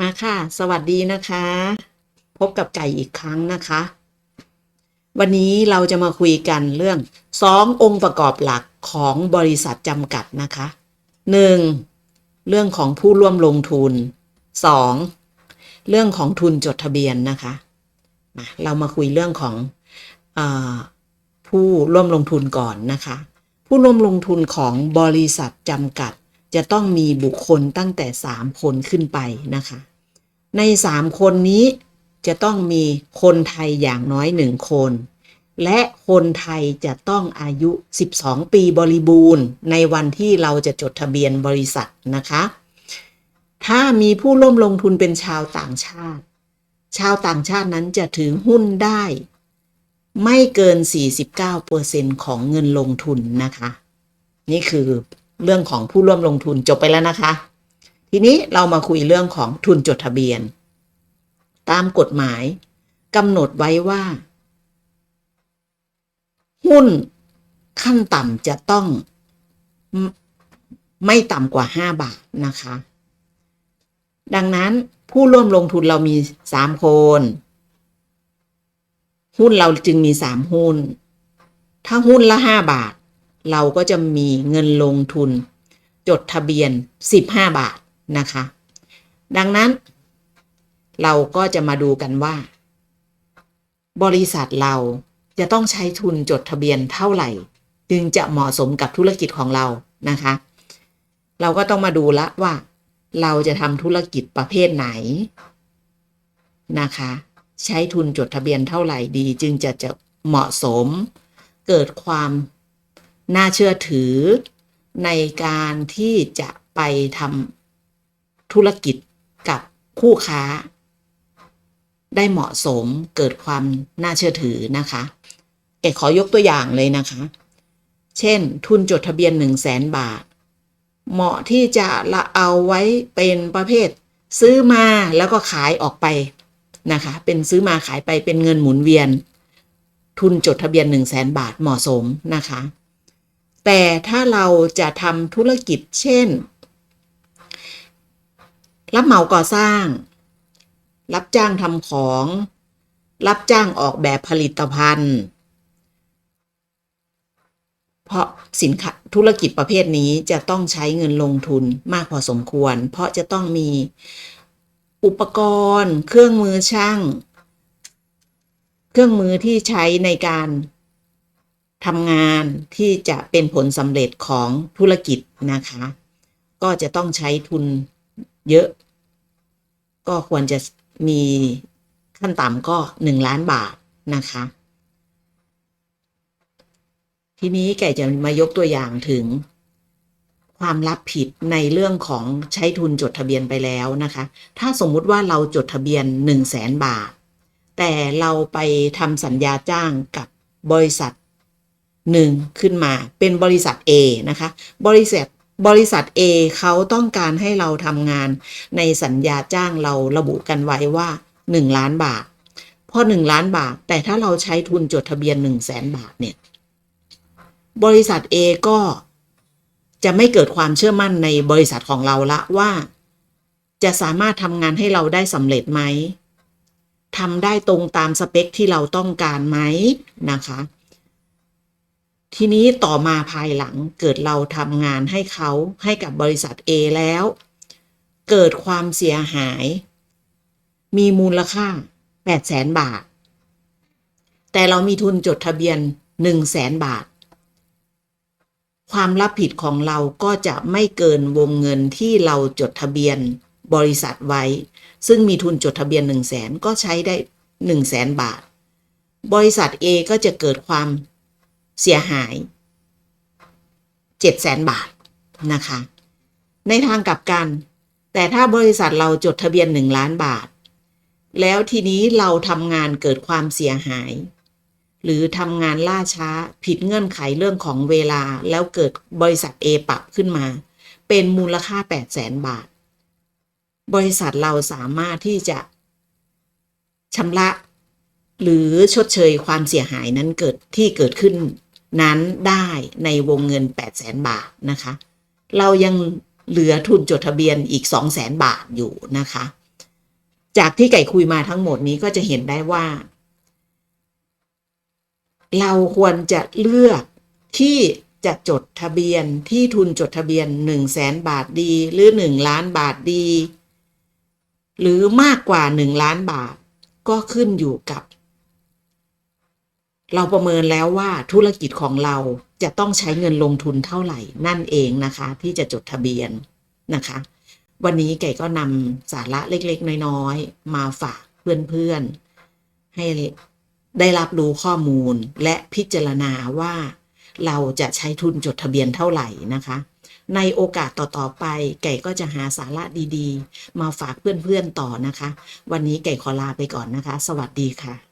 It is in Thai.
มาค่ะ สวัสดีนะคะ พบกับไก่อีกครั้งนะคะ วันนี้เราจะมาคุยกันเรื่องสององค์ประกอบหลักของบริษัทจำกัดนะคะหนึ่งเรื่องของผู้ร่วมลงทุนสองเรื่องของทุนจดทะเบียนนะคะมาเรามาคุยเรื่องของอผู้ร่วมลงทุนก่อนนะคะ ผู้ร่วมลงทุนของบริษัทจำกัดจะต้องมีบุคคลตั้งแต่ 3 คนขึ้นไปนะคะ ใน3คนนี้จะต้องมีคนไทยอย่างน้อย1คน และคนไทยจะต้องอายุ 12 ปีบริบูรณ์ ในวันที่เราจะจดทะเบียนบริษัทนะคะ ถ้ามีผู้ร่วมลงทุนเป็นชาวต่างชาติ ชาวต่างชาตินั้นจะถือหุ้นได้ ไม่เกิน 49%ของเงินลงทุนนะคะ นี่คือเรื่องของผู้ร่วมลงทุนจบไปแล้วนะคะ ทีนี้เรามาคุยเรื่องของทุนจดทะเบียน ตามกฎหมายกำหนดไว้ว่า หุ้นขั้นต่ำจะต้องไม่ต่ำกว่า 5 บาทนะคะ ดังนั้นผู้ร่วมลงทุนเรามี 3 คน หุ้นเราจึงมี 3 หุ้น ถ้าหุ้นละ 5 บาท เราก็จะมีเงินลงทุน จดทะเบียน 15 บาท นะคะ ดังนั้นเราก็จะมาดูกันว่า บริษัทเราจะต้องใช้ทุนจดทะเบียนเท่าไหร่ จึงจะเหมาะสมกับธุรกิจของเรานะคะ เราก็ต้องมาดูละว่า เราจะทำธุรกิจประเภทไหนนะคะ ใช้ทุนจดทะเบียนเท่าไหร่ดี จึงจะจะเหมาะสม เกิดความน่าเชื่อถือในการที่จะไปทำ ธุรกิจกับคู่ค้า ได้เหมาะสมเกิดความน่าเชื่อถือนะคะ เอกขอยกตัวอย่างเลยนะคะ เช่น ทุนจดทะเบียน1 0 0 0 0แสนบาท เหมาะที่จะละเอาไว้เป็นประเภท ซื้อมาแล้วก็ขายออกไปนะคะ เป็นซื้อมาขายไปเป็นเงินหมุนเวียน ทุนจดทะเบียน 1 0 0 0 0แสนบาทเหมาะสมนะคะ แต่ถ้าเราจะทำธุรกิจเช่น รับเหมาก่อสร้าง รับจ้างทำของ รับจ้างออกแบบผลิตภัณฑ์ เพราะสินค้าธุรกิจประเภทนี้จะต้องใช้เงินลงทุนมากพอสมควร เพราะจะต้องมีอุปกรณ์ เครื่องมือช่าง เครื่องมือที่ใช้ในการทำงานที่จะเป็นผลสำเร็จของธุรกิจนะคะ ก็จะต้องใช้ทุน เยอะ ก็ควรจะมีขั้นต่ำก็1ล้านบาทนะคะ ทีนี้แกจะมายกตัวอย่างถึงความรับผิดในเรื่องของใช้ทุนจดทะเบียนไปแล้วนะคะ ถ้าสมมุติว่าเราจดทะเบียน 1 0 0 0 0แสนบาท แต่เราไปทำสัญญาจ้างกับบริษัทหนึ่งขึ้นมาเป็นบริษัท A นะคะ บริษัท บริษัท A เขาต้องการให้เราทำงาน ในสัญญาจ้างเราระบุกันไว้ว่า 1 ล้านบาท พอ 1 ล้านบาท แต่ถ้าเราใช้ทุนจดทะเบียน 1 0 0 0 0แสนบาทเนี่ย บริษัท A ก็จะไม่เกิดความเชื่อมั่นในบริษัทของเราละว่า จะสามารถทำงานให้เราได้สำเร็จไหมทำได้ตรงตามสเปคที่เราต้องการไหมนะคะ ทีนี้ต่อมาภายหลังเกิดเราทำงานให้เขาให้กับบริษัท A แล้ว เกิดความเสียหาย มีมูลค่า8 0 0แสนบาท แต่เรามีทุนจดทะเบียน1 0 0 0 0แสนบาท ความรับผิดของเราก็จะไม่เกินวงเงินที่เราจดทะเบียนบริษัทไว้ ซึ่งมีทุนจดทะเบียน1 0 0 0 0แสนก็ใช้ได้1 0 0 0 0แสนบาท บริษัท A ก็จะเกิดความ เสียหาย7 0 0แสนบาทนะคะ ในทางกลับกัน แต่ถ้าบริษัทเราจดทะเบียน1ล้านบาท แล้วทีนี้เราทำงานเกิดความเสียหาย หรือทำงานล่าช้าผิดเงื่อนไขเรื่องของเวลาแล้วเกิดบริษัท A ปรับขึ้นมา เป็นมูลค่า8 0 0แสนบาท บริษัทเราสามารถที่จะชำระ หรือชดเชยความเสียหายนั้นเกิดที่เกิดขึ้น นั้นได้ในวงเงิน 8 0 0แสนบาทนะคะ เรายังเหลือทุนจดทะเบียนอีก 2 0 0แสนบาทอยู่นะคะ จากที่ไก่คุยมาทั้งหมดนี้ก็จะเห็นได้ว่า เราควรจะเลือกที่จะจดทะเบียนที่ทุนจดทะเบียน 1 0 0 0 0แสนบาทดี หรือ 1 ล้านบาทดี หรือมากกว่า 1 ล้านบาท ก็ขึ้นอยู่กับ เราประเมินแล้วว่าธุรกิจของเราจะต้องใช้เงินลงทุนเท่าไหร่นั่นเองนะคะ ที่จะจดทะเบียนนะคะ วันนี้ไก่ก็นำสาระเล็กๆ น้อยๆ มาฝากเพื่อนๆ ให้ได้รับรู้ข้อมูลและพิจารณาว่าเราจะใช้ทุนจดทะเบียนเท่าไหร่นะคะ ในโอกาสต่อๆไป ไก่ก็จะหาสาระดีๆ มาฝากเพื่อนๆต่อนะคะ วันนี้ไก่ขอลาไปก่อนนะคะ สวัสดีค่ะ